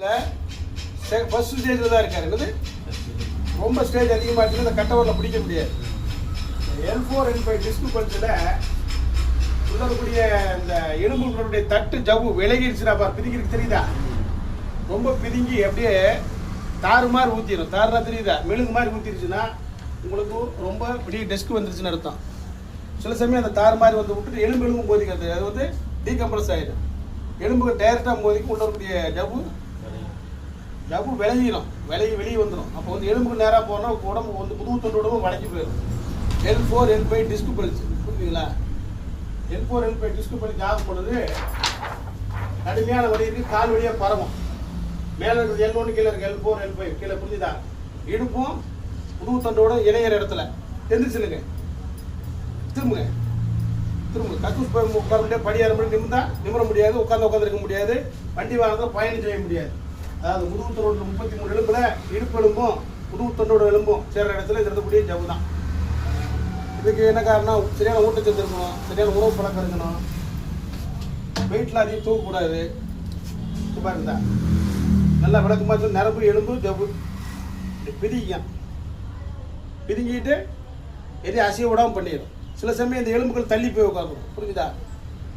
First ஸ்டேஜில் தான் இருக்காரு. என்னது? ரொம்ப ஸ்டேஜ் அதிகமாக இருக்குது அந்த கட்டவரில் பிடிக்க முடியாது. L four L five disc பல்ஸில் உள்ளக்கூடிய இந்த எலும்புகளுடைய தட்டு ஜவ்வு விலகிடுச்சுனா பார். பிதுங்கிருக்கு தெரியுதா? ரொம்ப பிதுங்கி அப்படியே தாறு மாதிரி ஊற்றிடும் தாறுனா தெரியுதா? மெழுகு மாதிரி ஊற்றிருச்சுன்னா உங்களுக்கு ரொம்ப பெரிய டெஸ்க் வந்துருச்சுன்னு அர்த்தம். சில சமயம் அந்த தாறு மாதிரி வந்து விட்டுட்டு எலும்பு எலும்பு போதிக்கிறது அது வந்து டீகம்ப்ரஸ் ஆகிடும் எலும்புக்கு டைரெக்டாக மோதிக்கும். உள்ள இருக்கக்கூடிய ஜவ்வு ஜவ்வு விளையிடும் விலகி வெளியே வந்துடும் அப்போ வந்து எலும்புக்கு நேராக போனால் உடம்பு வந்து புது தொண்டு உடம்பு வளைஞ்சு போயிடும் L four L five disc pulse புரியுதுங்களா L four L five disc pulse ஆகும் பொழுது கடுமையான வலி கால் வழியாக பரவும். மேலே இருக்கிறது எல் ஒன்று கீழே இருக்குது எல் ஃபோர் எல் ஃபைவ் கீழே புரிஞ்சுதா? இடுப்பும் புது தொண்டோட இணையிற இடத்துல. எந்திரிச்சுனுங்க திரும்புங்க. திரும்புங்க. கக்கூஸ் போய் உட்கார முடியாது படி ஏற முடியும் நிமிந்தா நிமிர முடியாது உட்காந்து உட்காந்துருக்க முடியாது வண்டி வாகனத்தில் பயணம் செய்ய முடியாது. அதாவது முதுகு முப்பத்தி மூணு எலும்புல இடுப்பு எலும்பும் முதுகு எலும்பும் சேர்ற இடத்துல இருக்கக்கூடிய ஜவு தான் இதுக்கு என்ன காரணம் சரியான ஊட்டச்சத்து இருக்கணும் சரியான உணவு பழக்கம் இருக்கணும். வெயிட்ல அதிகம் தூக்கக்கூடாது சும்மா இருந்தா. நல்லா விளக்கமாக இருந்து நரம்பு எலும்பு ஜவு பிதிக்கும் பிரிங்கிட்டு எதையும் அசைய விடாமல் பண்ணிடும் சில சமயம் இந்த எலும்புகள் தள்ளி போய் உட்காந்துடும் புரிஞ்சுதா?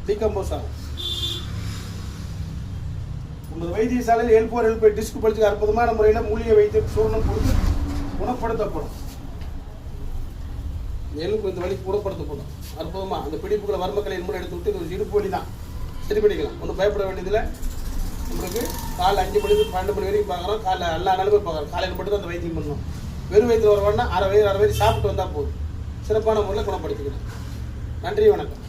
டீகம்போஸ் ஆகும். உங்கள் வைத்தியசாலையில் எழுப்போர் எழுப்பை டிஸ்க் பழிச்சு அற்புதமான முறையில் மூலிகை வைத்து சூர்ணம் கொடுத்து குணப்படுத்தப்படும். எலும்பு இந்த வலிக்கு குணப்படுத்தப்படும். அற்புதமாக அந்த பிடிப்புகளை வர்மக்கலை மூலம் எடுத்து விட்டு இது இடுப்பு வலி தான் சரி பண்ணிக்கலாம். ஒன்றும் பயப்பட வேண்டியதில்லை. நம்மளுக்கு காலை அஞ்சு மணிக்கு பன்னெண்டு மணி வரைக்கும் பார்க்குறோம். காலைல எல்லா நாளுமே பார்க்குறோம். காலையில் மட்டும் தான் அந்த வைத்தியம் பண்ணணும் வெறும் வயிற்றில் வரணும்னா அரை வயிறு அரை வயிறு சாப்பிட்டு வந்தால் போதும். சிறப்பான முறையில் குணப்படுத்திக்கலாம். நன்றி வணக்கம்.